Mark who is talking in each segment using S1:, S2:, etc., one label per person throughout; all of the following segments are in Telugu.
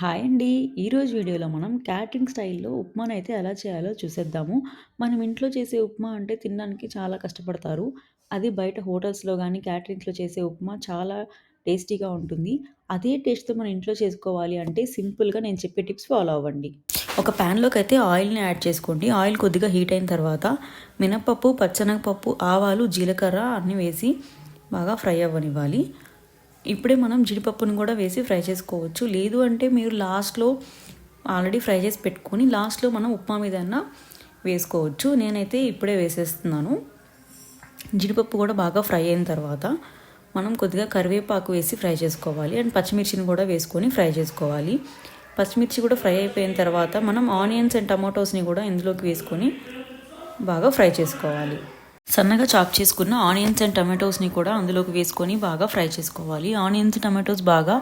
S1: హాయ్ అండి. ఈరోజు వీడియోలో మనం క్యాటరింగ్ స్టైల్లో ఉప్మాను అయితే ఎలా చేయాలో చూసేద్దాము. మనం ఇంట్లో చేసే ఉప్మా అంటే తినడానికి చాలా కష్టపడతారు. అది బయట హోటల్స్లో కానీ క్యాటరింగ్స్లో చేసే ఉప్మా చాలా టేస్టీగా ఉంటుంది. అదే టేస్ట్తో మనం ఇంట్లో చేసుకోవాలి అంటే సింపుల్గా నేను చెప్పే టిప్స్ ఫాలో అవ్వండి. ఒక ప్యాన్లోకి అయితే ఆయిల్ని యాడ్ చేసుకోండి. ఆయిల్ కొద్దిగా హీట్ అయిన తర్వాత మినపప్పు పచ్చనగపప్పు ఆవాలు జీలకర్ర అన్నీ వేసి బాగా ఫ్రై అవ్వనివ్వాలి. ఇప్పుడే మనం జీడిపప్పును కూడా వేసి ఫ్రై చేసుకోవచ్చు. లేదు అంటే మీరు లాస్ట్లో ఆల్రెడీ ఫ్రై చేసి పెట్టుకొని లాస్ట్లో మనం ఉప్మా మీద వేసుకోవచ్చు. నేనైతే ఇప్పుడే వేసేస్తున్నాను. జీడిపప్పు కూడా బాగా ఫ్రై అయిన తర్వాత మనం కొద్దిగా కరివేపాకు వేసి ఫ్రై చేసుకోవాలి. అండ్ పచ్చిమిర్చిని కూడా వేసుకొని ఫ్రై చేసుకోవాలి. పచ్చిమిర్చి కూడా ఫ్రై అయిపోయిన తర్వాత మనం ఆనియన్స్ అండ్ టమాటోస్ని కూడా ఇందులోకి వేసుకొని బాగా ఫ్రై చేసుకోవాలి. సన్నగా చాప్ చేసుకున్న ఆనియన్స్ అండ్ టమాటోస్ని కూడా అందులోకి వేసుకొని బాగా ఫ్రై చేసుకోవాలి. ఆనియన్స్ టమాటోస్ బాగా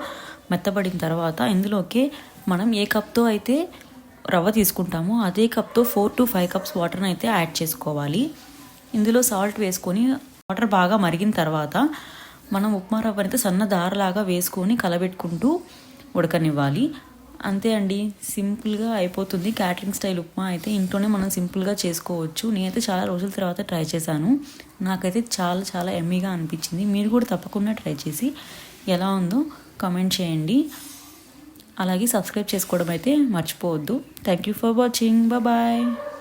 S1: మెత్తబడిన తర్వాత ఇందులోకి మనం ఏ కప్తో అయితే రవ్వ తీసుకుంటామో అదే కప్తో ఫోర్ టు ఫైవ్ కప్స్ వాటర్ని అయితే యాడ్ చేసుకోవాలి. ఇందులో సాల్ట్ వేసుకొని వాటర్ బాగా మరిగిన తర్వాత మనం ఉప్మా రవ్వ అయితే సన్న దారలాగా వేసుకొని కలబెట్టుకుంటూ ఉడకనివ్వాలి. అంతే అండి. సింపుల్గా అయిపోతుంది. క్యాటరింగ్ స్టైల్ ఉప్మా అయితే ఇంట్లోనే మనం సింపుల్గా చేసుకోవచ్చు. నేనైతే చాలా రోజుల తర్వాత ట్రై చేశాను. నాకైతే చాలా చాలా ఎమ్మీగా అనిపించింది. మీరు కూడా తప్పకుండా ట్రై చేసి ఎలా ఉందో కమెంట్ చేయండి. అలాగే సబ్స్క్రైబ్ చేసుకోవడం అయితే మర్చిపోవద్దు. Thank you for watching. Bye.